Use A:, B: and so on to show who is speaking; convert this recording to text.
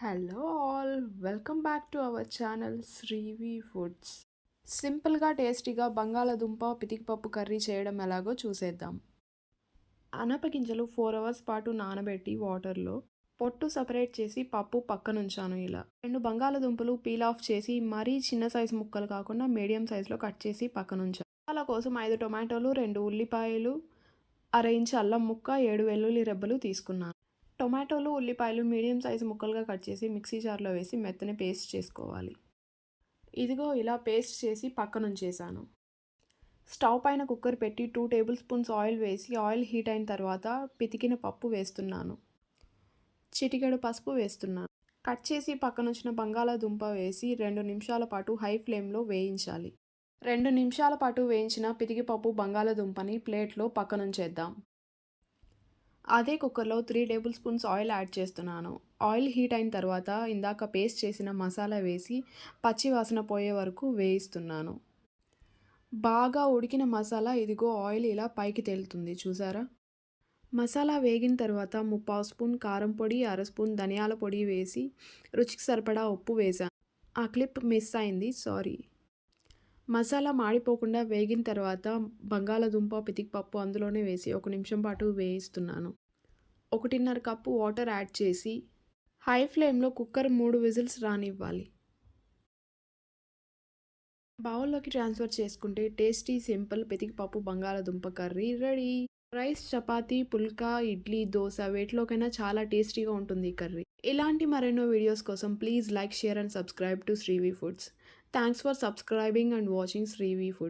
A: Hello all welcome back to our channel Srivi foods సింపుల్గా టేస్టీగా బంగాళదుంప పితికిపప్పు కర్రీ చేయడం ఎలాగో చూసేద్దాం. అనపగింజలు ఫోర్ అవర్స్ పాటు నానబెట్టి వాటర్లో పొట్టు సపరేట్ చేసి పప్పు పక్కనుంచాను ఇలా. రెండు బంగాళదుంపలు పీల్ ఆఫ్ చేసి మరీ చిన్న సైజు ముక్కలు కాకుండా మీడియం సైజులో కట్ చేసి పక్కనుంచాను అలా కోసం ఐదు టొమాటోలు రెండు ఉల్లిపాయలు అర ఇంచు అల్లం ముక్క ఏడు వెల్లుల్లి రెబ్బలు తీసుకున్నాను. టొమాటోలు ఉల్లిపాయలు మీడియం సైజు ముక్కలుగా కట్ చేసి మిక్సీ జార్లో వేసి మెత్తని పేస్ట్ చేసుకోవాలి. ఇదిగో ఇలా పేస్ట్ చేసి పక్కనుంచేసాను. స్టవ్ పైన కుక్కర్ పెట్టి టూ టేబుల్ స్పూన్స్ ఆయిల్ వేసి ఆయిల్ హీట్ అయిన తర్వాత పితికిన పప్పు వేస్తున్నాను. చిటికెడు పసుపు వేస్తున్నాను. కట్ చేసి పక్కనుంచిన బంగాళాదుంప వేసి రెండు నిమిషాల పాటు హై ఫ్లేమ్లో వేయించాలి. రెండు నిమిషాల పాటు వేయించిన పితికిపప్పు బంగాళాదుంపని ప్లేట్లో పక్కనుంచేద్దాం. అదే కుక్కర్లో three table spoons oil add చేస్తున్నాను. ఆయిల్ హీట్ అయిన తర్వాత ఇందాక పేస్ట్ చేసిన మసాలా వేసి పచ్చి వాసన పోయే వరకు వేయిస్తున్నాను. బాగా ఉడికిన మసాలా ఇదిగో ఆయిల్ ఇలా పైకి తేలుతుంది చూసారా? మసాలా వేగిన తర్వాత ముప్పావు స్పూన్ కారం పొడి అర స్పూన్ ధనియాల పొడి వేసి రుచికి సరిపడా ఉప్పు వేసాను ఆ క్లిప్ మిస్ అయింది సారీ. మసాలా మాడిపోకుండా వేగిన తర్వాత బంగాళదుంప పితికిపప్పు అందులోనే వేసి ఒక నిమిషం పాటు వేయిస్తున్నాను. ఒకటిన్నర కప్పు వాటర్ యాడ్ చేసి హై ఫ్లేమ్లో కుక్కర్ మూడు విజిల్స్ రానివ్వాలి. బౌల్లోకి ట్రాన్స్ఫర్ చేసుకుంటే టేస్టీ సింపుల్ పితికిపప్పు బంగాళదుంప curry ready. Rice chapati phulka idli dosa వేటిలోకైనా చాలా టేస్టీగా ఉంటుంది ఈ కర్రీ. ఇలాంటి మరెన్నో వీడియోస్ కోసం please like share and subscribe to Srivi foods. Thanks for subscribing and watching Srivi food